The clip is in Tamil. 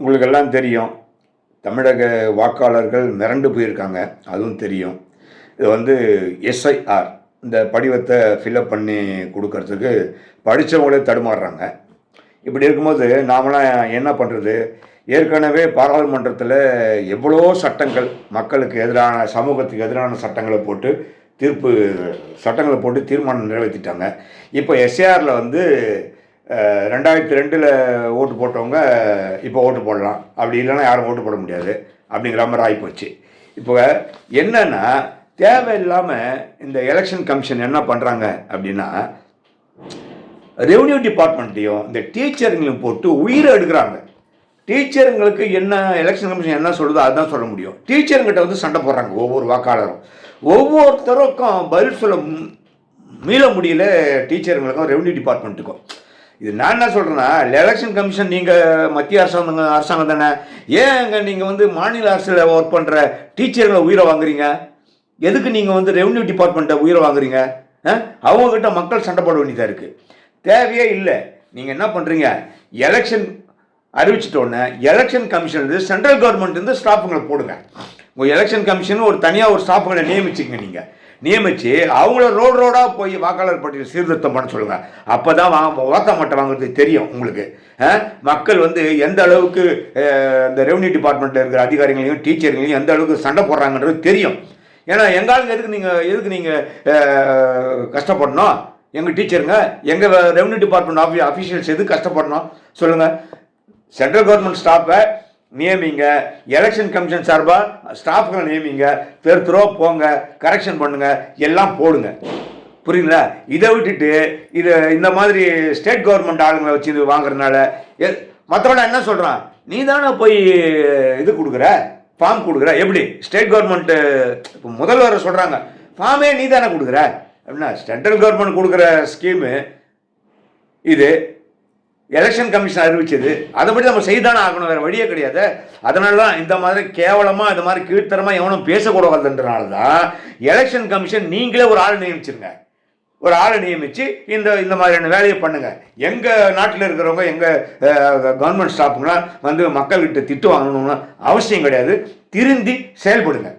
உங்களுக்கெல்லாம் தெரியும் தமிழக வாக்காளர்கள் மிரண்டு போயிருக்காங்க அதுவும் தெரியும். இது வந்து எஸ்ஐஆர் இந்த படிவத்தை ஃபில்அப் பண்ணி கொடுக்கறதுக்கு படித்தவங்களே தடுமாறுறாங்க. இப்படி இருக்கும்போது நாமளாம் என்ன பண்ணுறது ஏற்கனவே பாராளுமன்றத்தில் எவ்வளோ சட்டங்கள் மக்களுக்கு எதிரான சமூகத்துக்கு எதிரான சட்டங்களை போட்டு தீர்ப்பு சட்டங்களை போட்டு தீர்மானம் நிறைவேற்றிட்டாங்க இப்போ எஸ்ஏஆரில் வந்து ரெண்டாயிரத்தி ரெண்டில் ஓட்டு போட்டவங்க இப்போ ஓட்டு போடலாம். அப்படி இல்லைன்னா யாரும் ஓட்டு போட முடியாது. அப்படிங்கிற மாதிரி ஆகிப்போச்சு இப்போ என்னன்னா தேவையில்லாமல் இந்த எலெக்ஷன் கமிஷன் என்ன பண்ணுறாங்க அப்படின்னா ரெவன்யூ டிபார்ட்மெண்ட்டையும் இந்த டீச்சருங்களையும் போட்டு உயிரை எடுக்கிறாங்க. டீச்சருங்களுக்கு என்ன எலெக்ஷன் கமிஷன் என்ன சொல்லுதோ அதுதான் சொல்ல முடியும். டீச்சருங்கிட்ட வந்து சண்டை போடுறாங்க ஒவ்வொரு வாக்காளரும். ஒவ்வொருத்தருக்கும் பதில் சொல்ல மீள முடியல டீச்சருங்களுக்கும் ரெவன்யூ டிபார்ட்மெண்ட்டுக்கும் இது நான் என்ன சொல்கிறேன்னா எலெக்ஷன் கமிஷன் நீங்கள் மத்திய அரசாங்கம் அரசாங்கம் தானே. ஏங்க நீங்கள் வந்து மாநில அரசில் ஒர்க் பண்ணுற டீச்சர்களை உயிரை வாங்குறீங்க? எதுக்கு நீங்கள் வந்து ரெவன்யூ டிபார்ட்மெண்ட்டை உயிரை வாங்குறீங்க? அவங்கக்கிட்ட மக்கள் சண்டை போட வேண்டியதாக இருக்குது தேவையே இல்லை. நீங்கள் என்ன பண்ணுறீங்க எலெக்ஷன் அறிவிச்சிட்டோன்னே எலெக்ஷன் கமிஷன் சென்ட்ரல் கவர்மெண்ட் இருந்து ஸ்டாஃபுங்களை போடுங்க. உங்கள் எலெக்ஷன் கமிஷன் ஒரு தனியாக ஒரு ஸ்டாஃபுங்களை நியமிச்சுங்க நீங்கள் நியமித்து அவங்கள ரோடு ரோடாக போய் வாக்காளர் பட்டியல் சீர்திருத்தம் பண்ண சொல்லுங்கள் அப்போ தான் ஓட்ட மட்டை வாங்குறது தெரியும் உங்களுக்கு. மக்கள் வந்து எந்த அளவுக்கு இந்த ரெவன்யூ டிபார்ட்மெண்ட்டில் இருக்கிற அதிகாரிகளையும் டீச்சர்களையும் எந்த அளவுக்கு சண்டை போடுறாங்கன்றது தெரியும். ஏன்னா எங்காளுங்க எதுக்கு நீங்கள் எதுக்கு நீங்கள் கஷ்டப்படணும்? எங்கள் டீச்சருங்க எங்கள் ரெவன்யூ டிபார்ட்மெண்ட் ஆஃபி அஃபீஷியல்ஸ் எதுக்கு கஷ்டப்படணும்? சொல்லுங்கள் சென்ட்ரல் கவர்மெண்ட் ஸ்டாஃபை நியமிங்க. எலெக்ஷன் கமிஷன் சார்பாக ஸ்டாஃப்களை நியமிங்க. தெருத்துரோ போங்க கரெக்ஷன் பண்ணுங்க எல்லாம் போடுங்க. புரியுங்களா இதை விட்டுட்டு இது இந்த மாதிரி ஸ்டேட் கவர்மெண்ட் ஆளுங்களை வச்சு இது வாங்குறதுனால மற்றவன என்ன சொல்கிறான் நீ தானே போய் இது கொடுக்குற? ஃபார்ம் கொடுக்குற? எப்படி? ஸ்டேட் கவர்மெண்ட்டு இப்போ முதல்வர் சொல்கிறாங்க ஃபார்மே நீ தானே கொடுக்குற? அப்படின்னா சென்ட்ரல் கவர்மெண்ட் கொடுக்குற ஸ்கீமு இது எலெக்ஷன் கமிஷன் அறிவிச்சது. அதைப்படி நம்ம செய்தானே ஆகணும் வேறு வழியே கிடையாது. அதனால தான் இந்த மாதிரி கேவலமாக இந்த மாதிரி கீழ்த்தரமாக எவனும் பேசக்கூடாதுன்றனால தான் எலெக்ஷன் கமிஷன் நீங்களே ஒரு ஆள் நியமிச்சிருங்க. ஒரு ஆளை நியமித்து இந்த இந்த மாதிரியான வேலையை பண்ணுங்கள் எங்கள் நாட்டில் இருக்கிறவங்க எங்கள் கவர்மெண்ட் ஸ்டாஃபுங்களாம் வந்து மக்கள்கிட்ட திட்டு வாங்கணும்னு அவசியம் கிடையாது. திருந்தி செயல்படுங்க.